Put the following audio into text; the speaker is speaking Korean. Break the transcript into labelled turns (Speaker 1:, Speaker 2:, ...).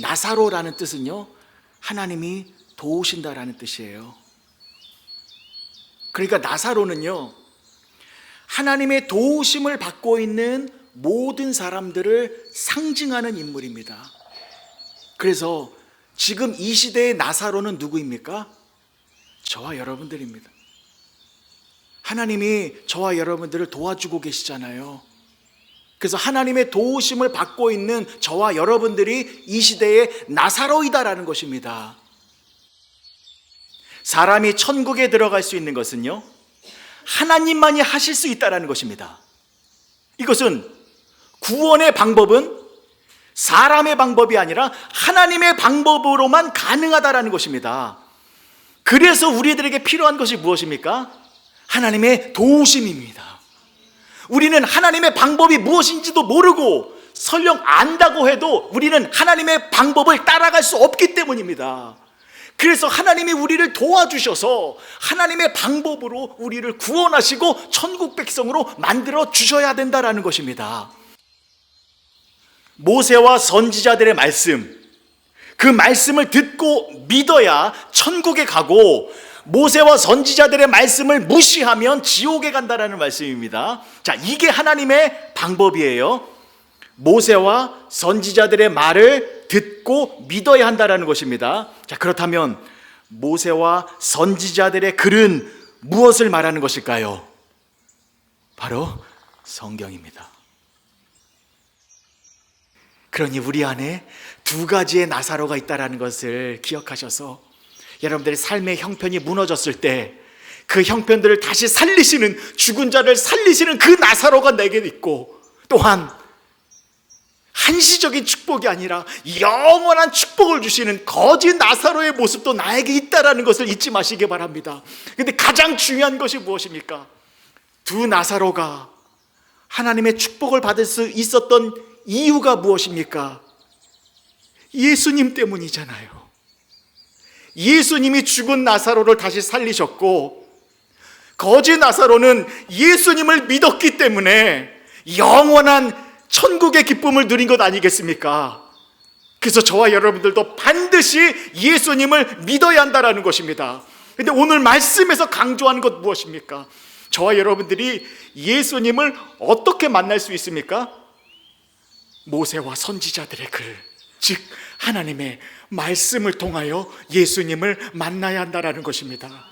Speaker 1: 나사로라는 뜻은요, 하나님이 도우신다라는 뜻이에요. 그러니까 나사로는요, 하나님의 도우심을 받고 있는 모든 사람들을 상징하는 인물입니다. 그래서 지금 이 시대의 나사로는 누구입니까? 저와 여러분들입니다. 하나님이 저와 여러분들을 도와주고 계시잖아요. 그래서 하나님의 도우심을 받고 있는 저와 여러분들이 이 시대의 나사로이다라는 것입니다. 사람이 천국에 들어갈 수 있는 것은요, 하나님만이 하실 수 있다라는 것입니다. 이것은 구원의 방법은 사람의 방법이 아니라 하나님의 방법으로만 가능하다라는 것입니다. 그래서 우리들에게 필요한 것이 무엇입니까? 하나님의 도우심입니다. 우리는 하나님의 방법이 무엇인지도 모르고 설령 안다고 해도 우리는 하나님의 방법을 따라갈 수 없기 때문입니다. 그래서 하나님이 우리를 도와주셔서 하나님의 방법으로 우리를 구원하시고 천국 백성으로 만들어 주셔야 된다라는 것입니다. 모세와 선지자들의 말씀, 그 말씀을 듣고 믿어야 천국에 가고 모세와 선지자들의 말씀을 무시하면 지옥에 간다라는 말씀입니다. 자, 이게 하나님의 방법이에요. 모세와 선지자들의 말을 듣고 믿어야 한다라는 것입니다. 자, 그렇다면 모세와 선지자들의 글은 무엇을 말하는 것일까요? 바로 성경입니다. 그러니 우리 안에 두 가지의 나사로가 있다라는 것을 기억하셔서 여러분들의 삶의 형편이 무너졌을 때 그 형편들을 다시 살리시는 죽은 자를 살리시는 그 나사로가 내게 있고 또한 한시적인 축복이 아니라 영원한 축복을 주시는 거짓 나사로의 모습도 나에게 있다라는 것을 잊지 마시기 바랍니다. 근데 가장 중요한 것이 무엇입니까? 두 나사로가 하나님의 축복을 받을 수 있었던 이유가 무엇입니까? 예수님 때문이잖아요. 예수님이 죽은 나사로를 다시 살리셨고, 거짓 나사로는 예수님을 믿었기 때문에 영원한 천국의 기쁨을 누린 것 아니겠습니까? 그래서 저와 여러분들도 반드시 예수님을 믿어야 한다라는 것입니다. 근데 오늘 말씀에서 강조하는 것 무엇입니까? 저와 여러분들이 예수님을 어떻게 만날 수 있습니까? 모세와 선지자들의 글, 즉 하나님의 말씀을 통하여 예수님을 만나야 한다라는 것입니다.